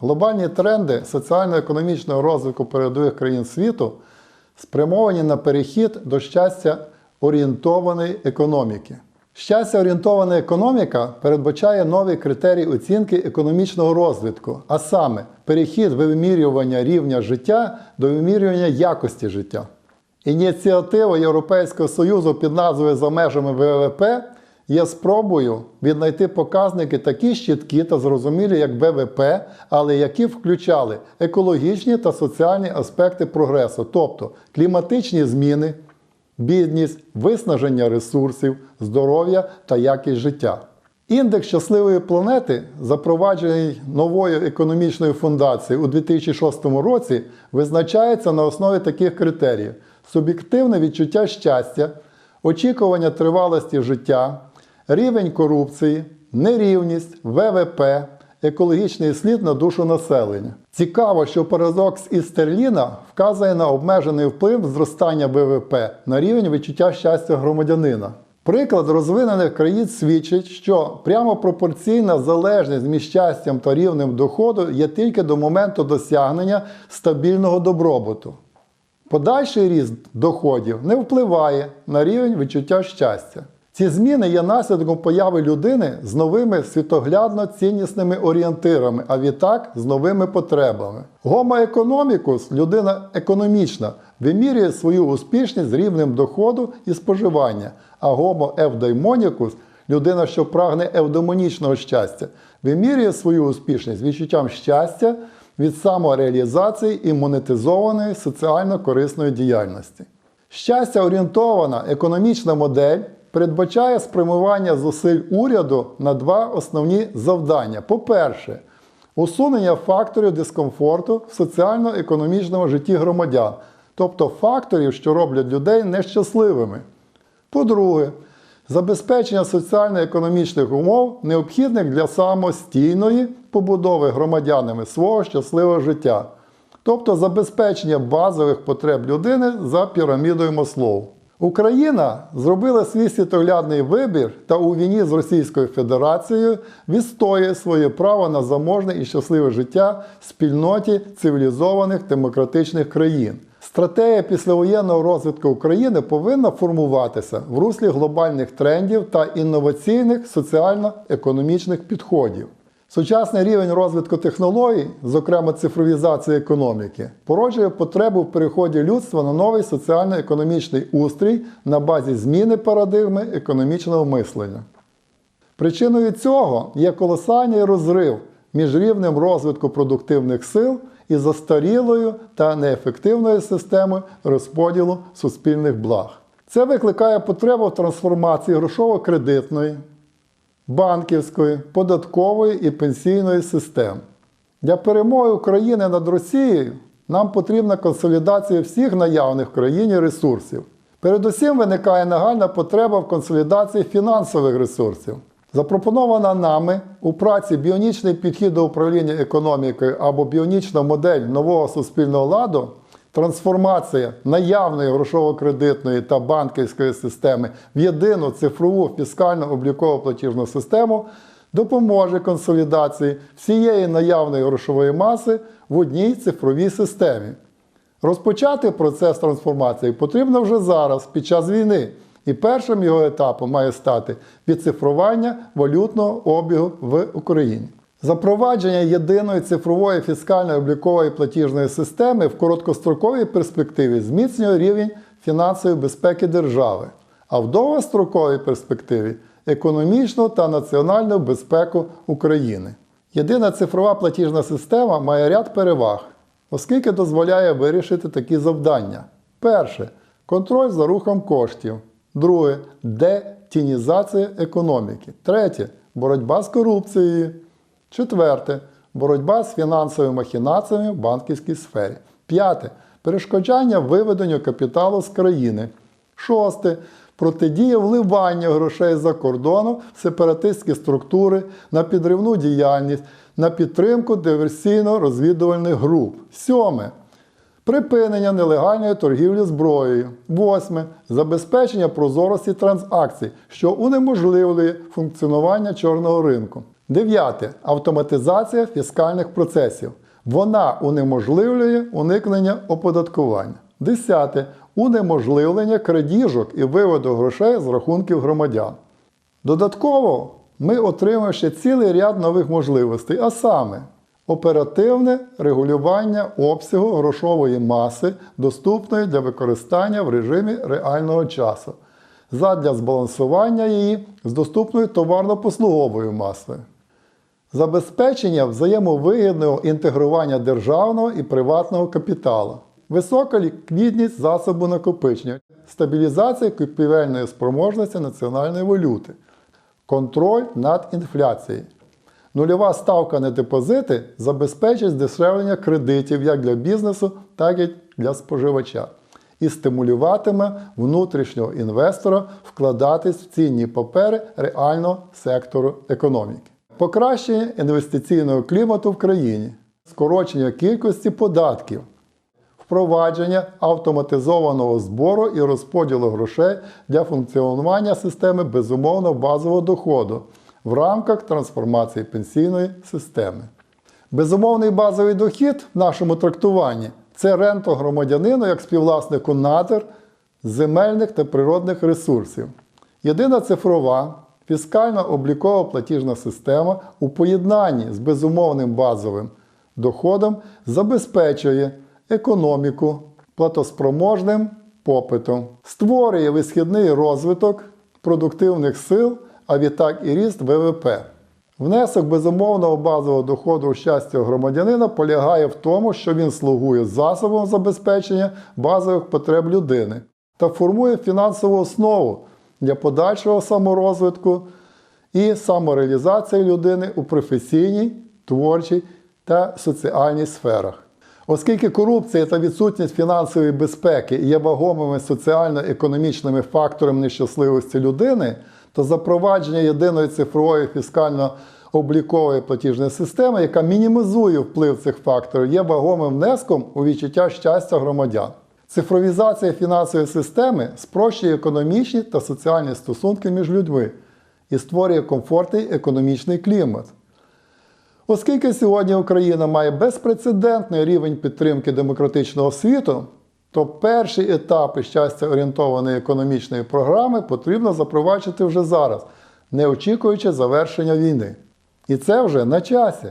глобальні тренди соціально-економічного розвитку передових країн світу спрямовані на перехід до щастя орієнтованої економіки. Щастя орієнтована економіка передбачає нові критерії оцінки економічного розвитку, а саме перехід вимірювання рівня життя до вимірювання якості життя. Ініціатива Європейського Союзу під назвою За межами ВВП є спробою віднайти показники такі ж та зрозумілі, як ВВП, але які включали екологічні та соціальні аспекти прогресу, тобто кліматичні зміни, бідність, виснаження ресурсів, здоров'я та якість життя. Індекс щасливої планети, запроваджений новою економічною фундацією у 2006 році, визначається на основі таких критеріїв: суб'єктивне відчуття щастя, очікування тривалості життя, рівень корупції, нерівність, ВВП, екологічний слід на душу населення. Цікаво, що парадокс із Стерліна вказує на обмежений вплив зростання ВВП на рівень відчуття щастя громадянина. Приклад розвинених країн свідчить, що прямо пропорційна залежність між щастям та рівнем доходу є тільки до моменту досягнення стабільного добробуту. Подальший ріст доходів не впливає на рівень відчуття щастя. Ці зміни є наслідком появи людини з новими світоглядно ціннісними орієнтирами, а відтак з новими потребами. Homo economicus, людина економічна, вимірює свою успішність з рівнем доходу і споживання, а Homo eudaimonicus, людина, що прагне евдемонічного щастя, вимірює свою успішність відчуттям щастя від самореалізації і монетизованої соціально корисної діяльності. Щастя орієнтована економічна модель передбачає спрямування зусиль уряду на два основні завдання. По-перше, усунення факторів дискомфорту в соціально-економічному житті громадян, тобто факторів, що роблять людей нещасливими. По-друге, забезпечення соціально-економічних умов, необхідних для самостійної побудови громадянами свого щасливого життя, тобто забезпечення базових потреб людини за пірамідою Маслоу. Україна зробила свій світоглядний вибір та у війні з Російською Федерацією відстоює своє право на заможне і щасливе життя в спільноті цивілізованих демократичних країн. Стратегія післявоєнного розвитку України повинна формуватися в руслі глобальних трендів та інноваційних соціально-економічних підходів. Сучасний рівень розвитку технологій, зокрема цифровізації економіки, породжує потребу в переході людства на новий соціально-економічний устрій на базі зміни парадигми економічного мислення. Причиною цього є колосальний розрив між рівнем розвитку продуктивних сил і застарілою та неефективною системою розподілу суспільних благ. Це викликає потребу в трансформації грошово-кредитної, банківської, податкової і пенсійної систем. Для перемоги України над Росією нам потрібна консолідація всіх наявних в країні ресурсів. Передусім виникає нагальна потреба в консолідації фінансових ресурсів. Запропонована нами у праці біонічний підхід до управління економікою або біонічна модель нового суспільного ладу, трансформація наявної грошово-кредитної та банківської системи в єдину цифрову фіскально-облікову платіжну систему допоможе консолідації всієї наявної грошової маси в одній цифровій системі. Розпочати процес трансформації потрібно вже зараз, під час війни. І першим його етапом має стати відцифрування валютного обігу в Україні. Запровадження єдиної цифрової фіскальної облікової платіжної системи в короткостроковій перспективі зміцнює рівень фінансової безпеки держави, а в довгостроковій перспективі економічну та національну безпеку України. Єдина цифрова платіжна система має ряд переваг, оскільки дозволяє вирішити такі завдання. Перше контроль за рухом коштів. Друге детінізація економіки. Третє боротьба з корупцією. Четверте боротьба з фінансовими махінаціями в банківській сфері. П'яте перешкоджання виведенню капіталу з країни. Шосте протидія вливанню грошей за кордону в сепаратистські структури на підривну діяльність, на підтримку диверсійно-розвідувальних груп. Сьоме Припинення нелегальної торгівлі зброєю. Восьме. Забезпечення прозорості транзакцій, що унеможливлює функціонування чорного ринку. Дев'яте. Автоматизація фіскальних процесів. Вона унеможливлює уникнення оподаткування. Десяте. Унеможливлення крадіжок і виводу грошей з рахунків громадян. Додатково ми отримаємо ще цілий ряд нових можливостей, а саме оперативне регулювання обсягу грошової маси, доступної для використання в режимі реального часу, задля збалансування її з доступною товарно-послуговою масою. Забезпечення взаємовигідного інтегрування державного і приватного капіталу, висока ліквідність засобу накопичення, стабілізація купівельної спроможності національної валюти, контроль над інфляцією. Нульова ставка на депозити забезпечить здешевлення кредитів як для бізнесу, так і для споживача і стимулюватиме внутрішнього інвестора вкладатись в цінні папери реального сектору економіки. Покращення інвестиційного клімату в країні, скорочення кількості податків, впровадження автоматизованого збору і розподілу грошей для функціонування системи безумовно базового доходу в рамках трансформації пенсійної системи. Безумовний базовий дохід в нашому трактуванні це рента громадянину як співвласнику надр, земельних та природних ресурсів. Єдина цифрова фіскальна облікова платіжна система у поєднанні з безумовним базовим доходом забезпечує економіку платоспроможним попитом, створює висхідний розвиток продуктивних сил, а відтак і ріст ВВП. Внесок безумовного базового доходу у щастя громадянина полягає в тому, що він слугує засобом забезпечення базових потреб людини та формує фінансову основу для подальшого саморозвитку і самореалізації людини у професійній, творчій та соціальній сферах. Оскільки корупція та відсутність фінансової безпеки є вагомими соціально-економічними факторами нещасливості людини, то запровадження єдиної цифрової фіскально-облікової платіжної системи, яка мінімізує вплив цих факторів, є вагомим внеском у відчуття щастя громадян. Цифровізація фінансової системи спрощує економічні та соціальні стосунки між людьми і створює комфортний економічний клімат. Оскільки сьогодні Україна має безпрецедентний рівень підтримки демократичного світу, то перші етапи щастя орієнтованої економічної програми потрібно запроваджувати вже зараз, не очікуючи завершення війни. І це вже на часі.